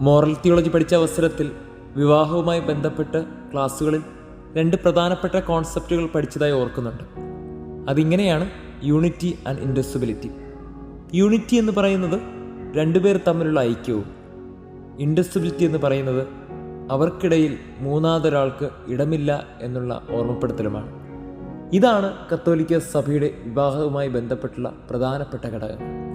Moral theology പഠിച്ച അവസരത്തിൽ വിവാഹവുമായി ബന്ധപ്പെട്ട് ക്ലാസ്സുകളിൽ രണ്ട് പ്രധാനപ്പെട്ട കോൺസെപ്റ്റുകൾ പഠിച്ചതായി ഓർക്കുന്നുണ്ട്. അതിങ്ങനെയാണ് യൂണിറ്റി ആൻഡ് ഇൻഡസ്ട്രിബിലിറ്റി യൂണിറ്റി എന്ന് പറയുന്നത് രണ്ടുപേർ തമ്മിലുള്ള ഐക്യവും. ഇൻഡസ്ട്രിബിലിറ്റി എന്ന് പറയുന്നത് അവർക്കിടയിൽ മൂന്നാമതൊരാൾക്ക് ഇടമില്ല എന്നുള്ള ഓർമ്മപ്പെടുത്തലുമാണ്. ഇതാണ് കത്തോലിക്ക സഭയുടെ വിവാഹവുമായി ബന്ധപ്പെട്ടുള്ള പ്രധാനപ്പെട്ട ഘടകങ്ങൾ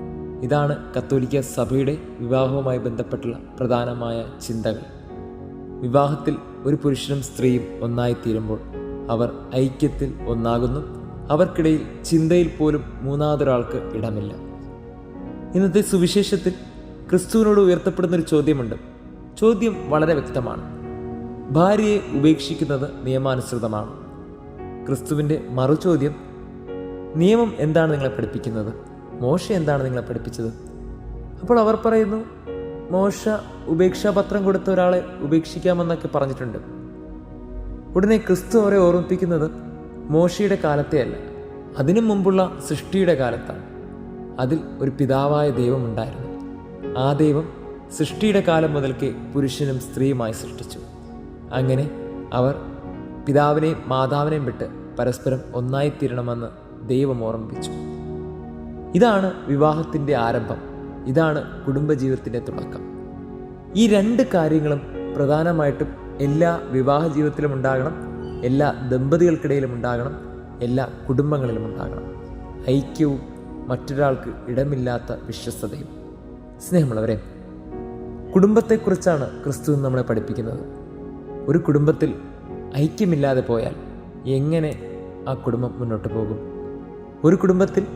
ഇതാണ് കത്തോലിക്ക സഭയുടെ വിവാഹവുമായി ബന്ധപ്പെട്ടുള്ള പ്രധാനമായ ചിന്തകൾ. വിവാഹത്തിൽ ഒരു പുരുഷനും സ്ത്രീയും ഒന്നായി തീരുമ്പോൾ അവർ ഐക്യത്തിൽ ഒന്നാകുന്നു. അവർക്കിടയിൽ ചിന്തയിൽ പോലും മൂന്നാമതൊരാൾക്ക് ഇടമില്ല. ഇന്നത്തെ സുവിശേഷത്തിൽ ക്രിസ്തുവിനോട് ഉയർത്തപ്പെടുന്ന ഒരു ചോദ്യമുണ്ട്. ചോദ്യം വളരെ വ്യക്തമാണ്. ഭാര്യയെ ഉപേക്ഷിക്കുന്നത് നിയമാനുസൃതമാണ്. ക്രിസ്തുവിന്റെ മറുചോദ്യം നിയമം എന്താണ് നിങ്ങളെ പഠിപ്പിക്കുന്നത്? മോശ എന്താണ് നിങ്ങളെ പഠിപ്പിച്ചത്? അപ്പോൾ അവർ പറയുന്നു മോശ ഉപേക്ഷാപത്രം കൊടുത്ത ഒരാളെ ഉപേക്ഷിക്കാമെന്നൊക്കെ പറഞ്ഞിട്ടുണ്ട്. ഉടനെ ക്രിസ്തു അവരെ ഓർമ്മിപ്പിക്കുന്നത് മോശയുടെ കാലത്തെയല്ല അതിനു മുമ്പുള്ള സൃഷ്ടിയുടെ കാലത്താണ്. അതിൽ ഒരു പിതാവായ ദൈവം ദൈവമുണ്ടായിരുന്നു ആ ദൈവം സൃഷ്ടിയുടെ കാലം മുതൽക്കേ പുരുഷനും സ്ത്രീയുമായി സൃഷ്ടിച്ചു. അങ്ങനെ അവർ പിതാവിനെയും മാതാവിനെയും വിട്ട് പരസ്പരം ഒന്നായിത്തീരണമെന്ന് ദൈവം ഓർമ്മിപ്പിച്ചു. ഇതാണ് വിവാഹത്തിന്റെ ആരംഭം. ഇതാണ് കുടുംബജീവിതത്തിന്റെ തുടക്കം. ഈ രണ്ട് കാര്യങ്ങളും പ്രധാനമായിട്ടും എല്ലാ വിവാഹ ജീവിതത്തിലും ഉണ്ടാകണം എല്ലാ ദമ്പതികൾക്കിടയിലും ഉണ്ടാകണം എല്ലാ കുടുംബങ്ങളിലും ഉണ്ടാകണം. ഐക്യവും മറ്റൊരാൾക്ക് ഇടമില്ലാത്ത വിശ്വസ്തതയും. സ്നേഹമുള്ളവരെ കുടുംബത്തെക്കുറിച്ചാണ് ക്രിസ്തു നമ്മളെ പഠിപ്പിക്കുന്നത്. ഒരു കുടുംബത്തിൽ ഐക്യമില്ലാതെ പോയാൽ എങ്ങനെ ആ കുടുംബം മുന്നോട്ട് പോകും? ഒരു കുടുംബത്തിൽ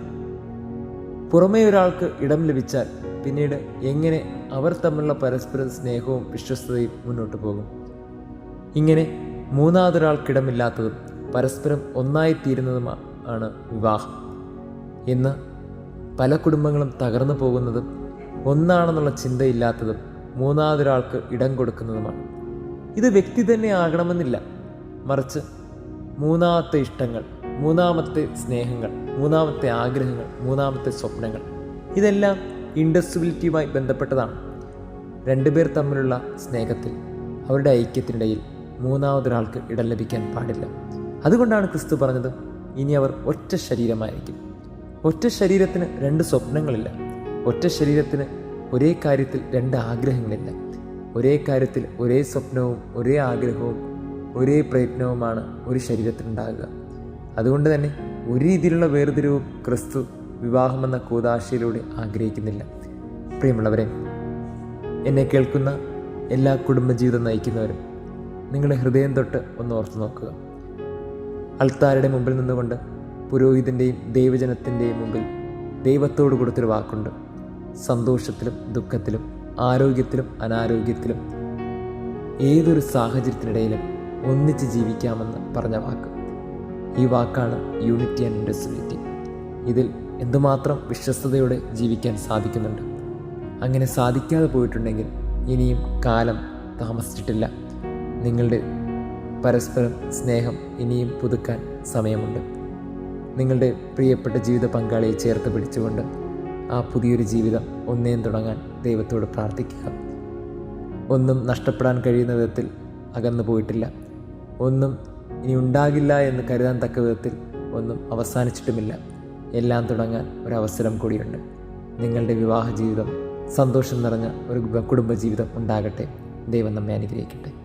പുറമേ ഒരാൾക്ക് ഇടം ലഭിച്ചാൽ പിന്നീട് എങ്ങനെ അവർ തമ്മിലുള്ള പരസ്പര സ്നേഹവും വിശ്വസ്തതയും മുന്നോട്ട് പോകും? ഇങ്ങനെ മൂന്നാമതൊരാൾക്കിടമില്ലാത്തതും പരസ്പരം ഒന്നായിത്തീരുന്നതും ആണ് വിവാഹം. ഇന്ന് പല കുടുംബങ്ങളും തകർന്നു പോകുന്നതും ഒന്നാണെന്നുള്ള ചിന്തയില്ലാത്തതും മൂന്നാമതൊരാൾക്ക് ഇടം കൊടുക്കുന്നതുമാണ്. ഇത് വ്യക്തി തന്നെ ആകണമെന്നില്ല. മറിച്ച് മൂന്നാമത്തെ ഇഷ്ടങ്ങൾ മൂന്നാമത്തെ സ്നേഹങ്ങൾ മൂന്നാമത്തെ ആഗ്രഹങ്ങൾ മൂന്നാമത്തെ സ്വപ്നങ്ങൾ. ഇതെല്ലാം ഇൻഡസ്ട്രിബിലിറ്റിയുമായി ബന്ധപ്പെട്ടതാണ്. രണ്ടുപേർ തമ്മിലുള്ള സ്നേഹത്തിൽ അവരുടെ ഐക്യത്തിനിടയിൽ മൂന്നാമതൊരാൾക്ക് ഇടം ലഭിക്കാൻ പാടില്ല. അതുകൊണ്ടാണ് ക്രിസ്തു പറഞ്ഞത് ഇനി അവർ ഒറ്റ ശരീരമായിരിക്കും. ഒറ്റ ശരീരത്തിന് രണ്ട് സ്വപ്നങ്ങളില്ല. ഒറ്റ ശരീരത്തിന് ഒരേ കാര്യത്തിൽ രണ്ട് ആഗ്രഹങ്ങളില്ല. ഒരേ കാര്യത്തിൽ ഒരേ സ്വപ്നവും ഒരേ ആഗ്രഹവും ഒരേ പ്രയത്നവുമാണ് ഒരു ശരീരത്തിനുണ്ടാകുക. അതുകൊണ്ട് തന്നെ ഒരു രീതിയിലുള്ള വേർതിരിവും ക്രിസ്തു വിവാഹമെന്ന കൂതാശയിലൂടെ ആഗ്രഹിക്കുന്നില്ല. പ്രിയമുള്ളവരെ എന്നെ കേൾക്കുന്ന എല്ലാ കുടുംബജീവിതം നയിക്കുന്നവരും നിങ്ങളുടെ ഹൃദയം തൊട്ട് ഒന്ന് ഓർത്തു നോക്കുക. അൾത്താരുടെ മുമ്പിൽ നിന്നുകൊണ്ട് പുരോഹിതന്റെയും ദൈവജനത്തിന്റെയും മുമ്പിൽ ദൈവത്തോട് കൊടുത്തൊരു വാക്കുണ്ട്. സന്തോഷത്തിലും ദുഃഖത്തിലും ആരോഗ്യത്തിലും അനാരോഗ്യത്തിലും ഏതൊരു സാഹചര്യത്തിനിടയിലും ഒന്നിച്ച് ജീവിക്കാമെന്ന് പറഞ്ഞ വാക്ക്. ഈ വാക്കാണ് യൂണിറ്റി ആൻഡ് ഇൻഡസ്ട്രിറ്റി ഇതിൽ എന്തുമാത്രം വിശ്വസ്തയോടെ ജീവിക്കാൻ സാധിക്കുന്നുണ്ട്. അങ്ങനെ സാധിക്കാതെ പോയിട്ടുണ്ടെങ്കിൽ ഇനിയും കാലം താമസിച്ചിട്ടില്ല. നിങ്ങളുടെ പരസ്പരം സ്നേഹം ഇനിയും പുതുക്കാൻ സമയമുണ്ട്. നിങ്ങളുടെ പ്രിയപ്പെട്ട ജീവിത പങ്കാളിയെ ചേർത്ത് പിടിച്ചുകൊണ്ട് ആ പുതിയൊരു ജീവിതം ഒന്നേം തുടങ്ങാൻ ദൈവത്തോട് പ്രാർത്ഥിക്കുക. ഒന്നും നഷ്ടപ്പെടാൻ കഴിയുന്ന വിധത്തിൽ അകന്നു പോയിട്ടില്ല ഒന്നും ഇനി ഉണ്ടാകില്ല എന്ന് കരുതാൻ തക്ക വിധത്തിൽ ഒന്നും അവസാനിച്ചിട്ടുമില്ല. എല്ലാം തുടങ്ങാൻ ഒരവസരം കൂടിയുണ്ട്. നിങ്ങളുടെ വിവാഹ ജീവിതം സന്തോഷം നിറഞ്ഞ ഒരു കുടുംബജീവിതം ഉണ്ടാകട്ടെ. ദൈവം നമ്മെ അനുഗ്രഹിക്കട്ടെ.